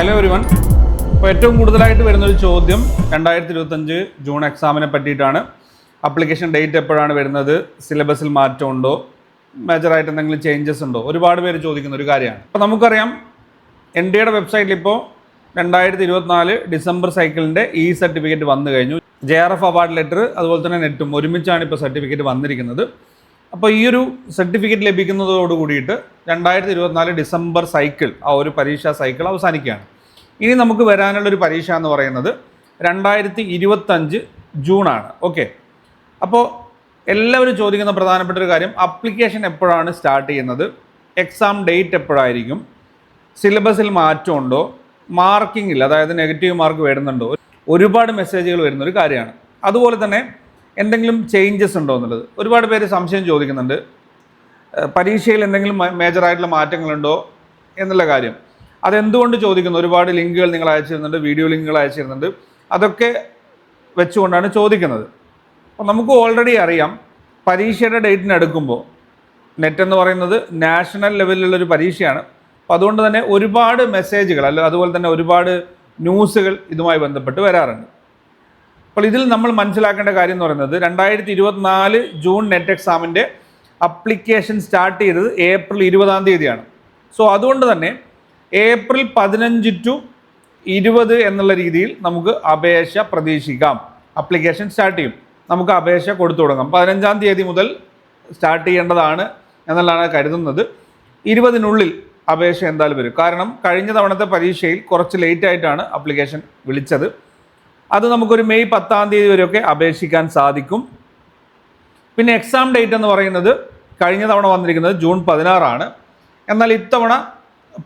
Hello everyone അപ്പോൾ ഏറ്റവും കൂടുതലായിട്ട് വരുന്നൊരു ചോദ്യം രണ്ടായിരത്തി ഇരുപത്തഞ്ച് ജൂൺ എക്സാമിനെ പറ്റിയിട്ടാണ്. അപ്ലിക്കേഷൻ ഡേറ്റ് എപ്പോഴാണ് വരുന്നത്? സിലബസിൽ മാറ്റമുണ്ടോ? മേജറായിട്ട് എന്തെങ്കിലും ചേഞ്ചസ് ഉണ്ടോ? ഒരുപാട് പേര് ചോദിക്കുന്ന ഒരു കാര്യമാണ്. അപ്പോൾ നമുക്കറിയാം എൻ ഡി എയുടെ വെബ്സൈറ്റിൽ ഇപ്പോൾ രണ്ടായിരത്തി ഇരുപത്തിനാല് ഡിസംബർ സൈക്കിളിന്റെ ഇ സർട്ടിഫിക്കറ്റ് വന്നു കഴിഞ്ഞു. J R F award letter അതുപോലെ തന്നെ നെറ്റും ഒരുമിച്ചാണ് ഇപ്പോൾ സർട്ടിഫിക്കറ്റ് വന്നിരിക്കുന്നത്. അപ്പോൾ ഈ ഒരു സർട്ടിഫിക്കറ്റ് ലഭിക്കുന്നതോട് കൂടിയിട്ട് രണ്ടായിരത്തി ഇരുപത്തിനാല് ഡിസംബർ സൈക്കിൾ ആ ഒരു പരീക്ഷാ സൈക്കിൾ അവസാനിക്കുകയാണ്. ഇനി നമുക്ക് വരാനുള്ള ഒരു പരീക്ഷ എന്ന് പറയുന്നത് രണ്ടായിരത്തി ഇരുപത്തഞ്ച് ജൂണാണ് ഓക്കെ അപ്പോൾ എല്ലാവരും ചോദിക്കുന്ന പ്രധാനപ്പെട്ട ഒരു കാര്യം അപ്ലിക്കേഷൻ എപ്പോഴാണ് സ്റ്റാർട്ട് ചെയ്യുന്നത്? എക്സാം ഡേറ്റ് എപ്പോഴായിരിക്കും? സിലബസിൽ മാറ്റമുണ്ടോ? മാർക്കിംഗ് ഇല്ല അതായത് നെഗറ്റീവ് മാർക്ക് വരുന്നുണ്ടോ? ഒരുപാട് മെസ്സേജുകൾ വരുന്ന ഒരു കാര്യമാണ്. അതുപോലെ തന്നെ എന്തെങ്കിലും ചേഞ്ചസ് ഉണ്ടോ എന്നുള്ളത്? ഒരുപാട് പേര് സംശയം ചോദിക്കുന്നുണ്ട്. പരീക്ഷയിൽ എന്തെങ്കിലും മേജറായിട്ടുള്ള മാറ്റങ്ങളുണ്ടോ എന്നുള്ള കാര്യം. അതെന്തുകൊണ്ട് ചോദിക്കുന്നു? ഒരുപാട് ലിങ്കുകൾ നിങ്ങൾ അയച്ചിരുന്നുണ്ട് വീഡിയോ ലിങ്കുകൾ അയച്ചിരുന്നുണ്ട്. അതൊക്കെ വെച്ചുകൊണ്ടാണ് ചോദിക്കുന്നത്. അപ്പോൾ നമുക്ക് ഓൾറെഡി അറിയാം പരീക്ഷയുടെ ഡേറ്റിന് അടുക്കുമ്പോൾ നെറ്റ് എന്ന് പറയുന്നത് നാഷണൽ ലെവലിലുള്ളൊരു പരീക്ഷയാണ്. അപ്പോൾ അതുകൊണ്ട് തന്നെ ഒരുപാട് മെസ്സേജുകൾ അല്ല അതുപോലെ തന്നെ ഒരുപാട് ന്യൂസുകൾ ഇതുമായി ബന്ധപ്പെട്ട് വരാറുണ്ട്. അപ്പോൾ ഇതിൽ നമ്മൾ മനസ്സിലാക്കേണ്ട കാര്യം എന്ന് പറയുന്നത് രണ്ടായിരത്തി ഇരുപത്തിനാല് ജൂൺ നെറ്റ് എക്സാമിന്റെ അപ്ലിക്കേഷൻ സ്റ്റാർട്ട് ചെയ്തത് ഏപ്രിൽ ഇരുപതാം തീയതിയാണ്. സോ അതുകൊണ്ട് തന്നെ ഏപ്രിൽ പതിനഞ്ച് ടു ഇരുപത് എന്നുള്ള രീതിയിൽ നമുക്ക് അപേക്ഷ പ്രതീക്ഷിക്കാം. അപ്ലിക്കേഷൻ സ്റ്റാർട്ട് ചെയ്യും. നമുക്ക് അപേക്ഷ കൊടുത്തു തുടങ്ങാം. പതിനഞ്ചാം തീയതി മുതൽ സ്റ്റാർട്ട് ചെയ്യേണ്ടതാണ് എന്നുള്ളതാണ് കരുതുന്നത്. ഇരുപതിനുള്ളിൽ അപേക്ഷ എന്തായാലും വരും. കാരണം കഴിഞ്ഞ തവണത്തെ പരീക്ഷയിൽ കുറച്ച് ലേറ്റായിട്ടാണ് അപ്ലിക്കേഷൻ വിളിച്ചത്. അത് നമുക്കൊരു മെയ് പത്താം തീയതി വരെയൊക്കെ അപേക്ഷിക്കാൻ സാധിക്കും. പിന്നെ എക്സാം ഡേറ്റ് എന്ന് പറയുന്നത് കഴിഞ്ഞ തവണ വന്നിരിക്കുന്നത് ജൂൺ പതിനാറാണ്. എന്നാൽ ഇത്തവണ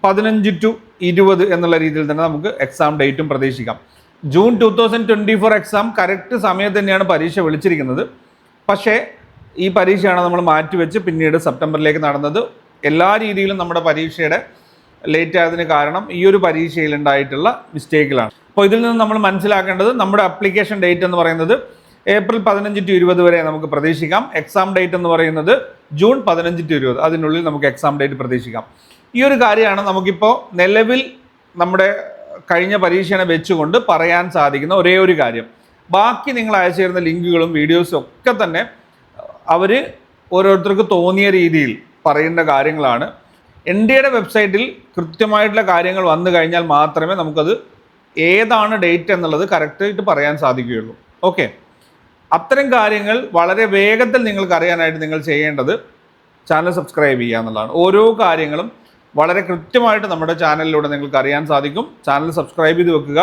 പതിനഞ്ച് ടു ഇരുപത് എന്നുള്ള രീതിയിൽ തന്നെ നമുക്ക് എക്സാം ഡേറ്റും പ്രതീക്ഷിക്കാം. June two thousand twenty four exam correct സമയത്ത് തന്നെയാണ് പരീക്ഷ വിളിച്ചിരിക്കുന്നത്. പക്ഷേ ഈ പരീക്ഷയാണ് നമ്മൾ മാറ്റിവെച്ച് പിന്നീട് സെപ്റ്റംബറിലേക്ക് നടന്നത്. എല്ലാ രീതിയിലും നമ്മുടെ പരീക്ഷയുടെ ലേറ്റ് ആയതിന് കാരണം ഈ ഒരു പരീക്ഷയിലുണ്ടായിട്ടുള്ള മിസ്റ്റേക്കുകളാണ് അപ്പോൾ ഇതിൽ നിന്ന് നമ്മൾ മനസ്സിലാക്കേണ്ടത് നമ്മുടെ അപ്ലിക്കേഷൻ ഡേറ്റ് എന്ന് പറയുന്നത് ഏപ്രിൽ പതിനഞ്ച് ടു ഇരുപത് വരെ നമുക്ക് പ്രതീക്ഷിക്കാം. എക്സാം ഡേറ്റ് എന്ന് പറയുന്നത് ജൂൺ പതിനഞ്ച് ടു ഇരുപത്. അതിനുള്ളിൽ നമുക്ക് എക്സാം ഡേറ്റ് പ്രതീക്ഷിക്കാം. ഈ ഒരു കാര്യമാണ് നമുക്കിപ്പോൾ നിലവിൽ നമ്മുടെ കഴിഞ്ഞ പരീക്ഷണം വെച്ചുകൊണ്ട് പറയാൻ സാധിക്കുന്ന ഒരേ ഒരു കാര്യം. ബാക്കി നിങ്ങൾ അയച്ചു തരുന്ന ലിങ്കുകളും വീഡിയോസും ഒക്കെ തന്നെ അവർ ഓരോരുത്തർക്ക് തോന്നിയ രീതിയിൽ പറയേണ്ട കാര്യങ്ങളാണ്. എൻ ഡി എയുടെ വെബ്സൈറ്റിൽ കൃത്യമായിട്ടുള്ള കാര്യങ്ങൾ വന്നു കഴിഞ്ഞാൽ മാത്രമേ നമുക്കത് ഏതാണ് ഡേറ്റ് എന്നുള്ളത് കറക്റ്റായിട്ട് പറയാൻ സാധിക്കുകയുള്ളൂ. ഓക്കെ അത്തരം കാര്യങ്ങൾ വളരെ വേഗത്തിൽ നിങ്ങൾക്ക് അറിയാനായിട്ട് നിങ്ങൾ ചെയ്യേണ്ടത് ചാനൽ സബ്സ്ക്രൈബ് ചെയ്യുക എന്നുള്ളതാണ്. ഓരോ കാര്യങ്ങളും വളരെ കൃത്യമായിട്ട് നമ്മുടെ ചാനലിലൂടെ നിങ്ങൾക്ക് അറിയാൻ സാധിക്കും. ചാനൽ സബ്സ്ക്രൈബ് ചെയ്ത് വെക്കുക.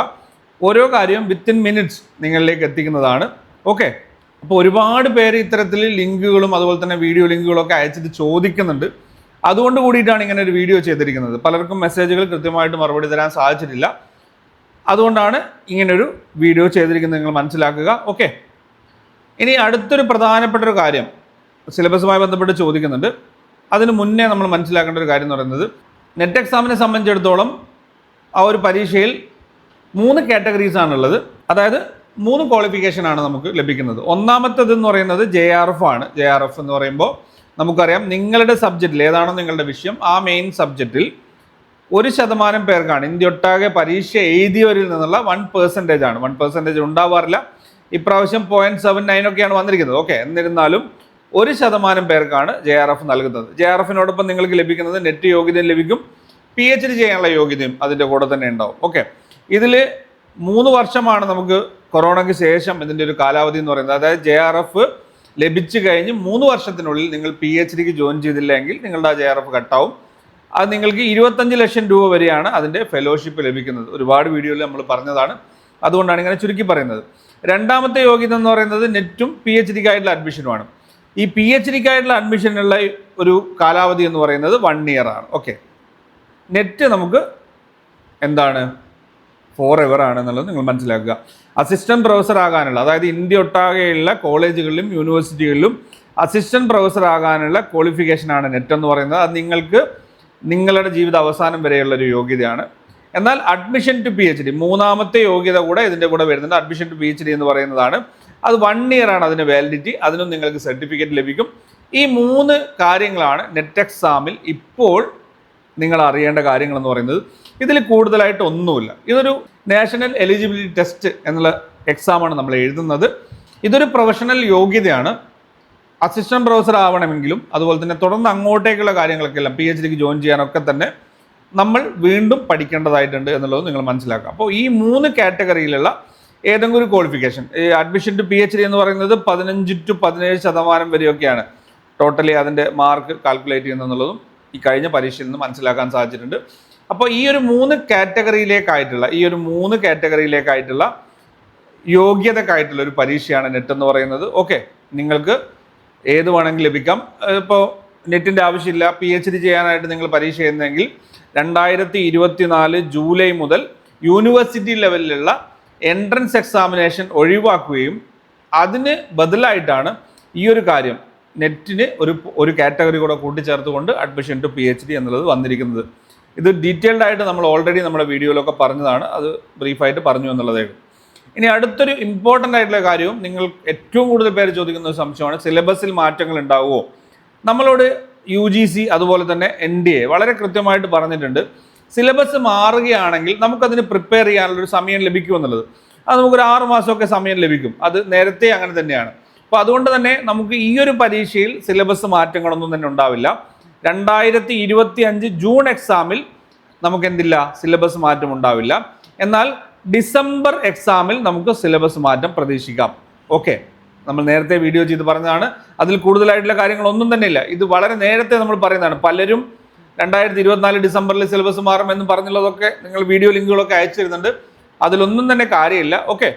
ഓരോ കാര്യവും വിത്തിൻ മിനിറ്റ്സ് നിങ്ങളിലേക്ക് എത്തിക്കുന്നതാണ്. ഓക്കെ അപ്പോൾ ഒരുപാട് പേര് ഇത്തരത്തിൽ ലിങ്കുകളും അതുപോലെ തന്നെ വീഡിയോ ലിങ്കുകളൊക്കെ അയച്ചിട്ട് ചോദിക്കുന്നുണ്ട്. അതുകൊണ്ട് കൂടിയിട്ടാണ് ഇങ്ങനെ ഒരു വീഡിയോ ചെയ്തിരിക്കുന്നത്. പലർക്കും മെസ്സേജുകൾ കൃത്യമായിട്ട് മറുപടി തരാൻ സാധിച്ചിട്ടില്ല. അതുകൊണ്ടാണ് ഇങ്ങനൊരു വീഡിയോ ചെയ്തിരിക്കുന്നത് നിങ്ങൾ മനസ്സിലാക്കുക. ഓക്കെ ഇനി അടുത്തൊരു പ്രധാനപ്പെട്ട ഒരു കാര്യം. സിലബസുമായി ബന്ധപ്പെട്ട് ചോദിക്കുന്നുണ്ട്. അതിന് മുന്നേ നമ്മൾ മനസ്സിലാക്കേണ്ട ഒരു കാര്യം എന്ന് പറയുന്നത് നെറ്റ് എക്സാമിനെ സംബന്ധിച്ചിടത്തോളം ആ ഒരു പരീക്ഷയിൽ മൂന്ന് കാറ്റഗറീസ് ആണുള്ളത്. അതായത് മൂന്ന് ക്വാളിഫിക്കേഷൻ ആണ് നമുക്ക് ലഭിക്കുന്നത്. ഒന്നാമത്തേത് എന്ന് പറയുന്നത് ജെ ആർ എഫ് ആണ്. ജെ ആർ എഫ് എന്ന് പറയുമ്പോൾ നമുക്കറിയാം നിങ്ങളുടെ സബ്ജക്റ്റിൽ ഏതാണോ നിങ്ങളുടെ വിഷയം ആ മെയിൻ സബ്ജക്റ്റിൽ ഒരു ശതമാനം പേർക്കാണ് ഇന്ത്യ ഒട്ടാകെ പരീക്ഷ എഴുതിയവരിൽ നിന്നുള്ള വൺ പെർസെന്റേജ് ആണ്. വൺ പെർസെന്റേജ് ഉണ്ടാവാറില്ല. ഇപ്രാവശ്യം പോയിന്റ് സെവൻ നയൻ ഒക്കെയാണ് വന്നിരിക്കുന്നത്. ഓക്കെ എന്നിരുന്നാലും ഒരു ശതമാനം പേർക്കാണ് ജെ ആർ എഫ് നൽകുന്നത്. ജെ ആർ എഫിനോടൊപ്പം നിങ്ങൾക്ക് ലഭിക്കുന്നത് നെറ്റ് യോഗ്യതയും ലഭിക്കും. പി എച്ച് ഡി ചെയ്യാനുള്ള യോഗ്യതയും അതിന്റെ കൂടെ തന്നെ ഉണ്ടാവും. ഓക്കെ ഇതിൽ മൂന്ന് വർഷമാണ് നമുക്ക് കൊറോണയ്ക്ക് ശേഷം ഇതിന്റെ ഒരു കാലാവധി എന്ന് പറയുന്നത്. അതായത് ജെ ആർ എഫ് ലഭിച്ചു കഴിഞ്ഞ് മൂന്ന് വർഷത്തിനുള്ളിൽ നിങ്ങൾ പി എച്ച് ഡിക്ക് ജോയിൻ ചെയ്തില്ലെങ്കിൽ നിങ്ങളുടെ ആ ജെ ആർ എഫ് കട്ടാവും അത് നിങ്ങൾക്ക് ഇരുപത്തഞ്ച് ലക്ഷം രൂപ വരെയാണ് അതിന്റെ ഫെലോഷിപ്പ് ലഭിക്കുന്നത്. ഒരുപാട് വീഡിയോയിൽ നമ്മൾ പറഞ്ഞതാണ്. അതുകൊണ്ടാണ് ഇങ്ങനെ ചുരുക്കി പറയുന്നത്. രണ്ടാമത്തെ യോഗ്യത എന്ന് പറയുന്നത് നെറ്റും പി എച്ച് ഡിക്കായിട്ടുള്ള അഡ്മിഷനുമാണ് ഈ പി എച്ച് ഡിക്കായിട്ടുള്ള അഡ്മിഷനുള്ള ഒരു കാലാവധി എന്ന് പറയുന്നത് വൺ ഇയർ ആണ്. ഓക്കെ നെറ്റ് നമുക്ക് എന്താണ്? ഫോർ എവർ ആണ് എന്നുള്ളത് നിങ്ങൾ മനസ്സിലാക്കുക. അസിസ്റ്റന്റ് പ്രൊഫസർ ആകാനുള്ള അതായത് ഇന്ത്യ ഒട്ടാകെയുള്ള കോളേജുകളിലും യൂണിവേഴ്സിറ്റികളിലും അസിസ്റ്റന്റ് പ്രൊഫസർ ആകാനുള്ള ക്വാളിഫിക്കേഷനാണ് നെറ്റ് എന്ന് പറയുന്നത്. അത് നിങ്ങൾക്ക് നിങ്ങളുടെ ജീവിത അവസാനം വരെയുള്ള ഒരു യോഗ്യതയാണ്. എന്നാൽ admission to P H D മൂന്നാമത്തെ യോഗ്യത കൂടെ ഇതിന്റെ കൂടെ വരുന്നുണ്ട്. Admission to P H D എന്ന് പറയുന്നതാണ്. അത് വൺ ഇയർ ആണ് അതിന്റെ വാലിഡിറ്റി അതിനും നിങ്ങൾക്ക് സർട്ടിഫിക്കറ്റ് ലഭിക്കും. ഈ മൂന്ന് കാര്യങ്ങളാണ് നെറ്റ് എക്സാമിൽ ഇപ്പോൾ നിങ്ങൾ അറിയേണ്ട കാര്യങ്ങളെന്ന് പറയുന്നത്. ഇതിൽ കൂടുതലായിട്ട് ഒന്നുമില്ല. ഇതൊരു നാഷണൽ എലിജിബിലിറ്റി ടെസ്റ്റ് എന്നുള്ള എക്സാമാണ് നമ്മൾ എഴുതുന്നത്. ഇതൊരു പ്രൊഫഷണൽ യോഗ്യതയാണ്. അസിസ്റ്റന്റ് പ്രൊഫസർ ആവണമെങ്കിലും അതുപോലെ തന്നെ തുടർന്ന് അങ്ങോട്ടേക്കുള്ള കാര്യങ്ങളൊക്കെ എല്ലാം പി എച്ച് ഡിക്ക് ജോയിൻ ചെയ്യാനൊക്കെ തന്നെ നമ്മൾ വീണ്ടും പഠിക്കേണ്ടതായിട്ടുണ്ട് എന്നുള്ളത് നിങ്ങൾ മനസ്സിലാക്കുക. അപ്പോൾ ഈ മൂന്ന് കാറ്റഗറിയിലുള്ള ഏതെങ്കിലും ഒരു ക്വാളിഫിക്കേഷൻ ഈ admission to P H D എന്ന് പറയുന്നത് പതിനഞ്ച് ടു പതിനേഴ് ശതമാനം വരെയൊക്കെയാണ് ടോട്ടലി അതിന്റെ മാർക്ക് കാൽക്കുലേറ്റ് ചെയ്യുന്നതെന്നുള്ളതും ഈ കഴിഞ്ഞ പരീക്ഷയിൽ നിന്ന് മനസ്സിലാക്കാൻ സാധിച്ചിട്ടുണ്ട്. അപ്പോൾ ഈ ഒരു മൂന്ന് കാറ്റഗറിയിലേക്കായിട്ടുള്ള ഈ ഒരു മൂന്ന് കാറ്റഗറിയിലേക്കായിട്ടുള്ള യോഗ്യതക്കായിട്ടുള്ള ഒരു പരീക്ഷയാണ് നെറ്റ് എന്ന് പറയുന്നത്. ഓക്കെ നിങ്ങൾക്ക് ഏത് വേണമെങ്കിൽ ലഭിക്കാം. ഇപ്പോൾ നെറ്റിന്റെ ആവശ്യമില്ല. പി എച്ച് ഡി ചെയ്യാനായിട്ട് നിങ്ങൾ പരീക്ഷ ചെയ്യുന്നതെങ്കിൽ രണ്ടായിരത്തി ഇരുപത്തിനാല് ജൂലൈ മുതൽ യൂണിവേഴ്സിറ്റി ലെവലിലുള്ള എൻട്രൻസ് എക്സാമിനേഷൻ ഒഴിവാക്കുകയും അതിന് ബദലായിട്ടാണ് ഈ ഒരു കാര്യം നെറ്റിന് ഒരു ഒരു കാറ്റഗറി കൂടെ കൂട്ടിച്ചേർത്തുകൊണ്ട് admission to P H D എന്നുള്ളത് വന്നിരിക്കുന്നത്. ഇത് ഡീറ്റെയിൽഡ് ആയിട്ട് നമ്മൾ ഓൾറെഡി നമ്മുടെ വീഡിയോയിലൊക്കെ പറഞ്ഞതാണ്. അത് ബ്രീഫായിട്ട് പറഞ്ഞു എന്നുള്ളതേ ഇനി അടുത്തൊരു ഇമ്പോർട്ടന്റ് ആയിട്ടുള്ള കാര്യവും നിങ്ങൾ ഏറ്റവും കൂടുതൽ പേര് ചോദിക്കുന്ന ഒരു സംശയമാണ് സിലബസിൽ മാറ്റങ്ങൾ ഉണ്ടാവുമോ? നമ്മളോട് യു ജി സി അതുപോലെ തന്നെ എൻ ഡി എ വളരെ കൃത്യമായിട്ട് പറഞ്ഞിട്ടുണ്ട്. സിലബസ് മാറുകയാണെങ്കിൽ നമുക്കതിന് പ്രിപ്പയർ ചെയ്യാനുള്ളൊരു സമയം ലഭിക്കുമെന്നുള്ളത് അത് നമുക്കൊരു ആറു മാസമൊക്കെ സമയം ലഭിക്കും. അത് നേരത്തെ അങ്ങനെ തന്നെയാണ്. അപ്പോൾ അതുകൊണ്ട് തന്നെ നമുക്ക് ഈ ഒരു പരീക്ഷയിൽ സിലബസ് മാറ്റങ്ങളൊന്നും തന്നെ ഉണ്ടാവില്ല. രണ്ടായിരത്തി ഇരുപത്തി അഞ്ച് ജൂൺ എക്സാമിൽ നമുക്ക് എന്തില്ല സിലബസ് മാറ്റം ഉണ്ടാവില്ല. എന്നാൽ ഡിസംബർ എക്സാമിൽ നമുക്ക് സിലബസ് മാറ്റം പ്രതീക്ഷിക്കാം. ഓക്കെ. നമ്മൾ നേരത്തെ വീഡിയോ ചെയ്ത് പറഞ്ഞതാണ്. അതിൽ കൂടുതലായിട്ടുള്ള കാര്യങ്ങളൊന്നും തന്നെ ഇല്ല. ഇത് വളരെ നേരത്തെ നമ്മൾ പറയുന്നതാണ്. പലരും രണ്ടായിരത്തി ഇരുപത്തിനാല് ഡിസംബറിൽ സിലബസ് മാറുമെന്ന് പറഞ്ഞുള്ളതൊക്കെ നിങ്ങൾ വീഡിയോ ലിങ്കുകളൊക്കെ അയച്ചിരുന്നുണ്ട്. അതിലൊന്നും തന്നെ കാര്യമില്ല. ഓക്കെ.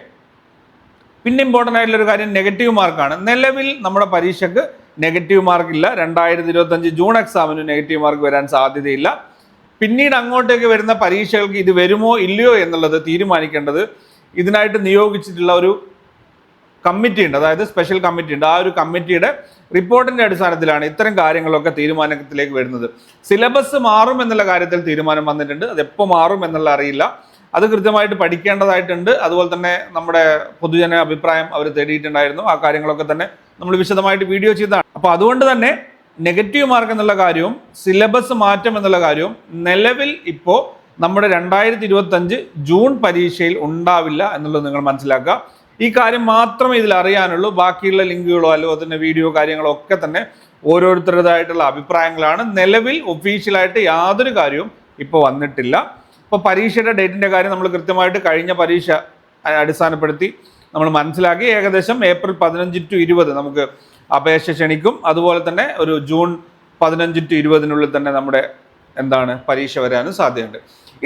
പിന്നെ ഇമ്പോർട്ടന്റ് ആയിട്ടുള്ള ഒരു കാര്യം നെഗറ്റീവ് മാർക്കാണ് നിലവിൽ നമ്മുടെ പരീക്ഷയ്ക്ക് നെഗറ്റീവ് മാർക്കില്ല രണ്ടായിരത്തി ഇരുപത്തഞ്ച് ജൂൺ എക്സാമിന് നെഗറ്റീവ് മാർക്ക് വരാൻ സാധ്യതയില്ല. പിന്നീട് അങ്ങോട്ടേക്ക് വരുന്ന പരീക്ഷകൾക്ക് ഇത് വരുമോ ഇല്ലയോ എന്നുള്ളത് തീരുമാനിക്കേണ്ടത് ഇതിനായിട്ട് നിയോഗിച്ചിട്ടുള്ള ഒരു കമ്മിറ്റി ഉണ്ട്. അതായത് സ്പെഷ്യൽ കമ്മിറ്റി ഉണ്ട്. ആ ഒരു കമ്മിറ്റിയുടെ റിപ്പോർട്ടിന്റെ അടിസ്ഥാനത്തിലാണ് ഇത്തരം കാര്യങ്ങളൊക്കെ തീരുമാനത്തിലേക്ക് വരുന്നത്. സിലബസ് മാറും എന്നുള്ള കാര്യത്തിൽ തീരുമാനം വന്നിട്ടുണ്ട്. അത് എപ്പോൾ മാറും എന്നുള്ള അറിയില്ല. അത് കൃത്യമായിട്ട് പഠിക്കേണ്ടതായിട്ടുണ്ട്. അതുപോലെ തന്നെ നമ്മുടെ പൊതുജന അഭിപ്രായം അവർ തേടിയിട്ടുണ്ടായിരുന്നു. ആ കാര്യങ്ങളൊക്കെ തന്നെ നമ്മൾ വിശദമായിട്ട് വീഡിയോ ചെയ്താണ് അപ്പോൾ അതുകൊണ്ട് തന്നെ നെഗറ്റീവ് മാർക്ക് എന്നുള്ള കാര്യവും സിലബസ് മാറ്റം എന്നുള്ള കാര്യവും നിലവിൽ ഇപ്പോൾ നമ്മുടെ രണ്ടായിരത്തി ഇരുപത്തഞ്ച് ജൂൺ പരീക്ഷയിൽ ഉണ്ടാവില്ല എന്നുള്ളത് നിങ്ങൾ മനസ്സിലാക്കുക. ഈ കാര്യം മാത്രമേ ഇതിൽ അറിയാനുള്ളൂ. ബാക്കിയുള്ള ലിങ്കുകളോ അല്ലെങ്കിൽ തന്നെ വീഡിയോ കാര്യങ്ങളോ ഒക്കെ തന്നെ ഓരോരുത്തരുടേതായിട്ടുള്ള അഭിപ്രായങ്ങളാണ്. നിലവിൽ ഒഫീഷ്യലായിട്ട് യാതൊരു കാര്യവും ഇപ്പോൾ വന്നിട്ടില്ല. ഇപ്പോൾ പരീക്ഷയുടെ ഡേറ്റിന്റെ കാര്യം നമ്മൾ കൃത്യമായിട്ട് കഴിഞ്ഞ പരീക്ഷ അടിസ്ഥാനപ്പെടുത്തി നമ്മൾ മനസ്സിലാക്കി ഏകദേശം ഏപ്രിൽ പതിനഞ്ച് ടു ഇരുപത് നമുക്ക് അപേക്ഷ ക്ഷണിക്കും. അതുപോലെ തന്നെ ഒരു ജൂൺ പതിനഞ്ച് ടു ഇരുപതിനുള്ളിൽ തന്നെ നമ്മുടെ എന്താണ് പരീക്ഷ വരാനും സാധ്യതയുണ്ട്.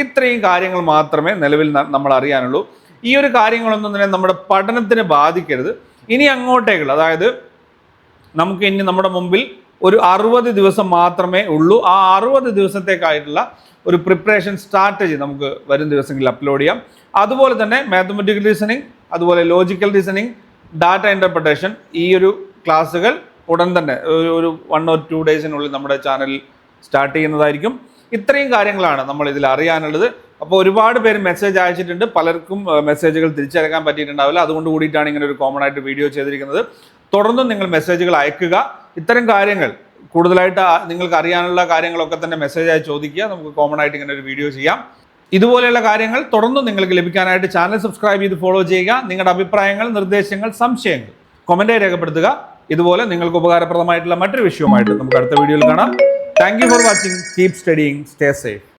ഇത്രയും കാര്യങ്ങൾ മാത്രമേ നിലവിൽ നമ്മൾ അറിയാനുള്ളൂ. ഈ ഒരു കാര്യങ്ങളൊന്നും തന്നെ നമ്മുടെ പഠനത്തിന് ബാധിക്കരുത്. ഇനി അങ്ങോട്ടേക്കുള്ള അതായത് നമുക്ക് ഇനി നമ്മുടെ മുമ്പിൽ ഒരു അറുപത് ദിവസം മാത്രമേ ഉള്ളൂ. ആ അറുപത് ദിവസത്തേക്കായിട്ടുള്ള ഒരു പ്രിപ്പറേഷൻ സ്ട്രാറ്റജി നമുക്ക് വരും ദിവസങ്ങളിൽ അപ്ലോഡ് ചെയ്യാം. അതുപോലെ തന്നെ മാത്തമെറ്റിക്കൽ റീസണിങ് അതുപോലെ ലോജിക്കൽ റീസണിങ് ഡാറ്റ ഇന്റർപ്രിട്ടേഷൻ ഈ ഒരു ക്ലാസ്സുകൾ ഉടൻ തന്നെ ഒരു ഒരു വൺ ഓർ ടു ഡേയ്സിനുള്ളിൽ നമ്മുടെ ചാനലിൽ സ്റ്റാർട്ട് ചെയ്യുന്നതായിരിക്കും. ഇത്രയും കാര്യങ്ങളാണ് നമ്മൾ ഇതിൽ അറിയാനുള്ളത്. അപ്പോൾ ഒരുപാട് പേര് മെസ്സേജ് അയച്ചിട്ടുണ്ട്. പലർക്കും മെസ്സേജുകൾ തിരിച്ചറിയാൻ പറ്റിയിട്ടുണ്ടാവില്ല. അതുകൊണ്ട് കൂടിയിട്ടാണ് ഇങ്ങനെ ഒരു കോമൺ ആയിട്ട് വീഡിയോ ചെയ്തിരിക്കുന്നത്. തുടർന്നും നിങ്ങൾ മെസ്സേജുകൾ അയക്കുക. ഇത്തരം കാര്യങ്ങൾ കൂടുതലായിട്ട് നിങ്ങൾക്ക് അറിയാനുള്ള കാര്യങ്ങളൊക്കെ തന്നെ മെസ്സേജായി ചോദിക്കുക. നമുക്ക് കോമൺ ആയിട്ട് ഇങ്ങനെ ഒരു വീഡിയോ ചെയ്യാം. ഇതുപോലെയുള്ള കാര്യങ്ങൾ തുടർന്നും നിങ്ങൾക്ക് ലഭിക്കാനായിട്ട് ചാനൽ സബ്സ്ക്രൈബ് ചെയ്ത് ഫോളോ ചെയ്യുക. നിങ്ങളുടെ അഭിപ്രായങ്ങൾ നിർദ്ദേശങ്ങൾ സംശയങ്ങൾ കൊമന്റായി രേഖപ്പെടുത്തുക. ഇതുപോലെ നിങ്ങൾക്ക് ഉപകാരപ്രദമായിട്ടുള്ള മറ്റൊരു വിഷയവുമായിട്ട് നമുക്ക് അടുത്ത വീഡിയോയിൽ കാണാം. Thank for watching keep studying stay safe